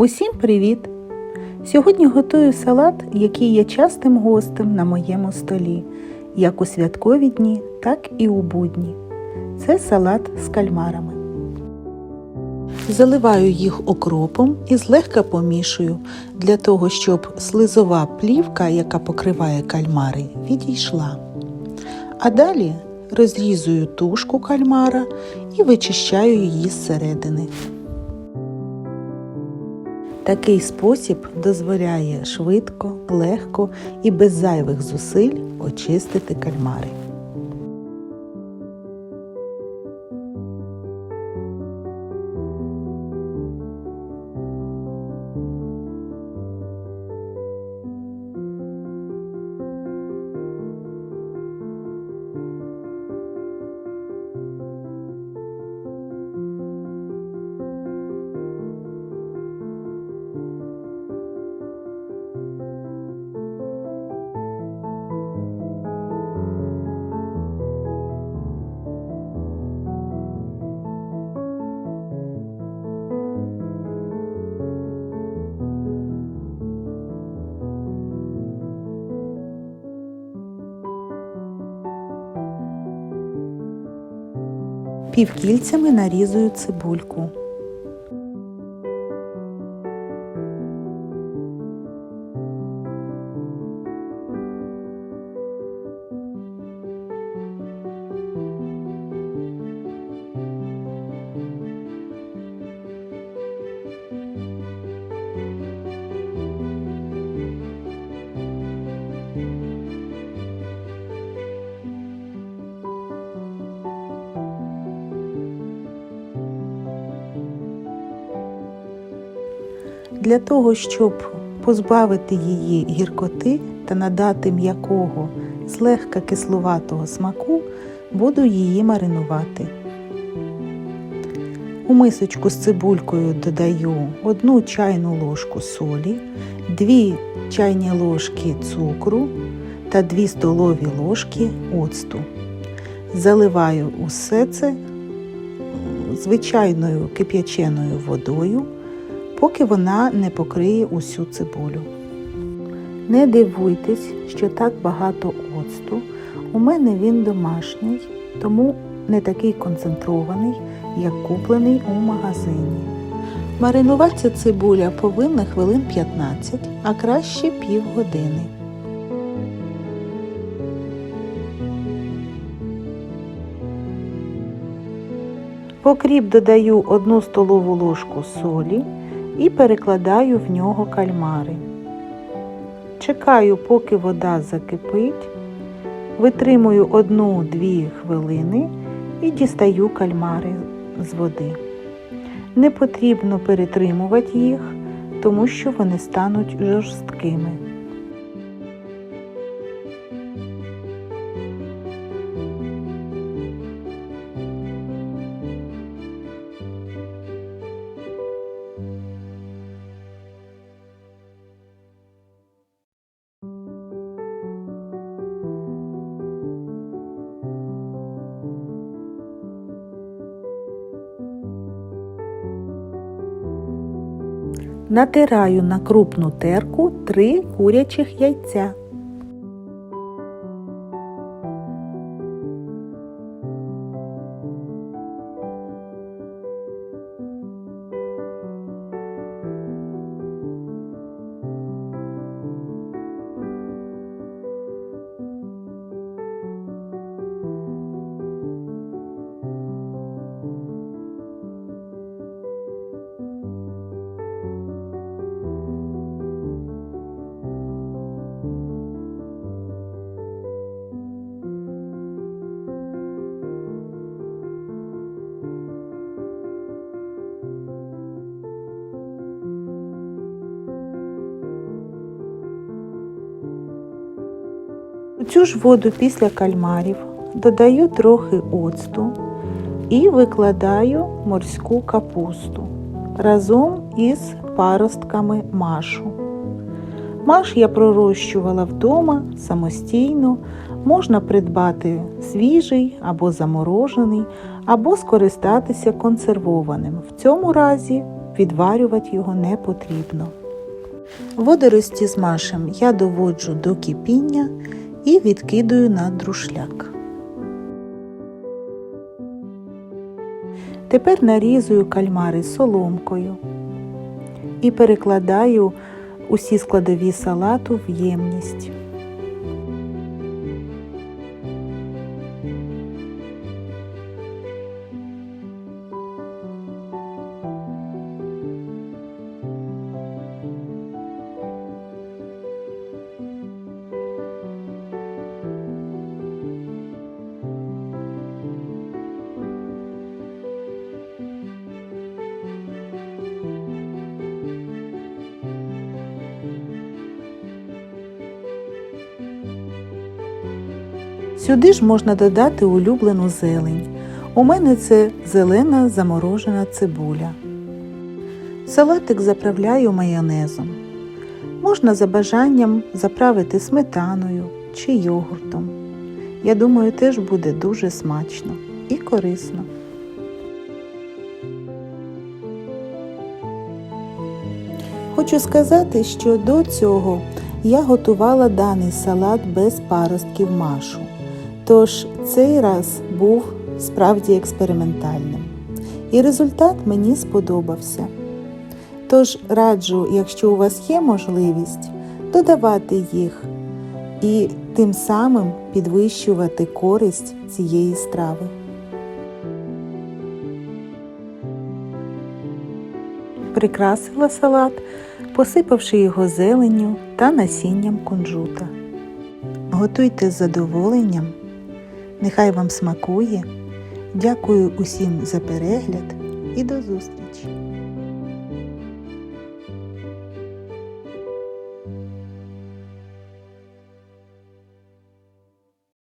Усім привіт! Сьогодні готую салат, який є частим гостем на моєму столі, як у святкові дні, так і у будні. Це салат з кальмарами. Заливаю їх окропом і злегка помішую для того, щоб слизова плівка, яка покриває кальмари, відійшла. А далі розрізую тушку кальмара і вичищаю її зсередини. Такий спосіб дозволяє швидко, легко і без зайвих зусиль очистити кальмари. Півкільцями нарізую цибульку. Для того, щоб позбавити її гіркоти та надати м'якого, злегка кислуватого смаку, буду її маринувати. У мисочку з цибулькою додаю 1 чайну ложку солі, 2 чайні ложки цукру та 2 столові ложки оцту. Заливаю усе це звичайною кип'яченою водою поки вона не покриє усю цибулю. Не дивуйтесь, що так багато оцту. У мене він домашній, тому не такий концентрований, як куплений у магазині. Маринуватися цибуля повинна хвилин 15, а краще півгодини. В окріп додаю 1 столову ложку солі і перекладаю в нього кальмари. Чекаю, поки вода закипить, витримую 1-2 хвилини і дістаю кальмари з води. Не потрібно перетримувати їх, тому що вони стануть жорсткими. Натираю на крупну терку 3 курячих яйця. Цю ж воду після кальмарів додаю трохи оцту і викладаю морську капусту разом із паростками машу. Маш я пророщувала вдома самостійно, можна придбати свіжий або заморожений, або скористатися консервованим. В цьому разі відварювати його не потрібно. Водорості з машем я доводжу до кипіння і відкидую на друшляк. Тепер нарізую кальмари соломкою і перекладаю усі складові салату в ємність. Сюди ж можна додати улюблену зелень. У мене це зелена заморожена цибуля. Салатик заправляю майонезом. Можна за бажанням заправити сметаною чи йогуртом. Я думаю, теж буде дуже смачно і корисно. Хочу сказати, що до цього я готувала даний салат без паростків машу. Тож цей раз був справді експериментальним. І результат мені сподобався. Тож раджу, якщо у вас є можливість, додавати їх і тим самим підвищувати користь цієї страви. Прикрасила салат, посипавши його зеленню та насінням кунжута. Готуйте з задоволенням. Нехай вам смакує. Дякую усім за перегляд і до зустрічі!